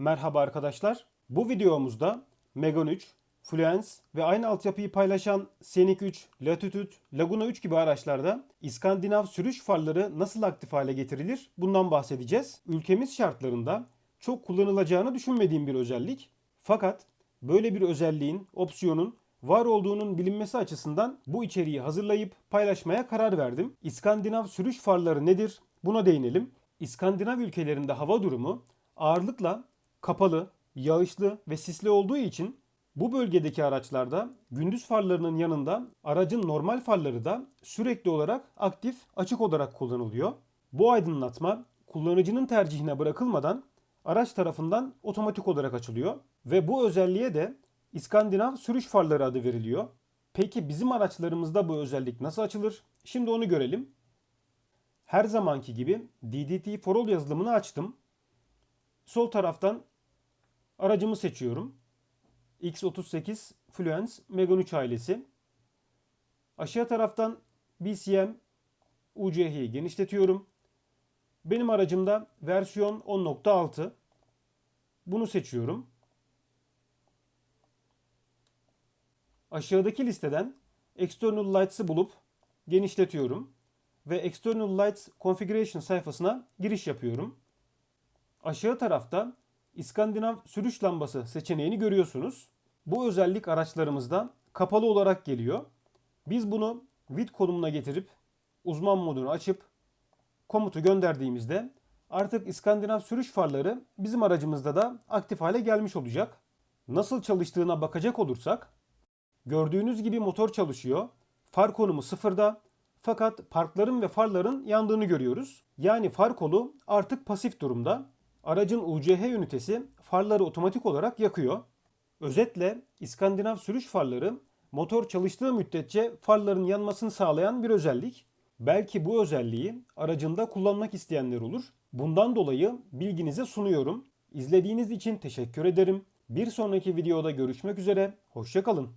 Merhaba arkadaşlar. Bu videomuzda Megane 3, Fluence ve aynı altyapıyı paylaşan Scenic 3, Latitude, Laguna 3 gibi araçlarda İskandinav sürüş farları nasıl aktif hale getirilir? Bundan bahsedeceğiz. Ülkemiz şartlarında çok kullanılacağını düşünmediğim bir özellik. Fakat böyle bir özelliğin, opsiyonun var olduğunun bilinmesi açısından bu içeriği hazırlayıp paylaşmaya karar verdim. İskandinav sürüş farları nedir? Buna değinelim. İskandinav ülkelerinde hava durumu ağırlıkla kapalı, yağışlı ve sisli olduğu için bu bölgedeki araçlarda gündüz farlarının yanında aracın normal farları da sürekli olarak aktif, açık olarak kullanılıyor. Bu aydınlatma kullanıcının tercihine bırakılmadan araç tarafından otomatik olarak açılıyor ve bu özelliğe de İskandinav sürüş farları adı veriliyor. Peki bizim araçlarımızda bu özellik nasıl açılır? Şimdi onu görelim. Her zamanki gibi DDT for All yazılımını açtım. Sol taraftan aracımı seçiyorum. X38 Fluence Megane 3 ailesi. Aşağı taraftan BCM UCH'yi genişletiyorum. Benim aracımda versiyon 10.6. Bunu seçiyorum. Aşağıdaki listeden External Lights'ı bulup genişletiyorum ve External Lights Configuration sayfasına giriş yapıyorum. Aşağı tarafta İskandinav sürüş lambası seçeneğini görüyorsunuz. Bu özellik araçlarımızda kapalı olarak geliyor. Biz bunu vid konumuna getirip uzman modunu açıp komutu gönderdiğimizde artık İskandinav sürüş farları bizim aracımızda da aktif hale gelmiş olacak. Nasıl çalıştığına bakacak olursak gördüğünüz gibi motor çalışıyor. Far konumu sıfırda fakat parkların ve farların yandığını görüyoruz. Yani far kolu artık pasif durumda. Aracın UCH ünitesi farları otomatik olarak yakıyor. Özetle İskandinav sürüş farları motor çalıştığı müddetçe farların yanmasını sağlayan bir özellik. Belki bu özelliği aracında kullanmak isteyenler olur. Bundan dolayı bilginize sunuyorum. İzlediğiniz için teşekkür ederim. Bir sonraki videoda görüşmek üzere. Hoşçakalın.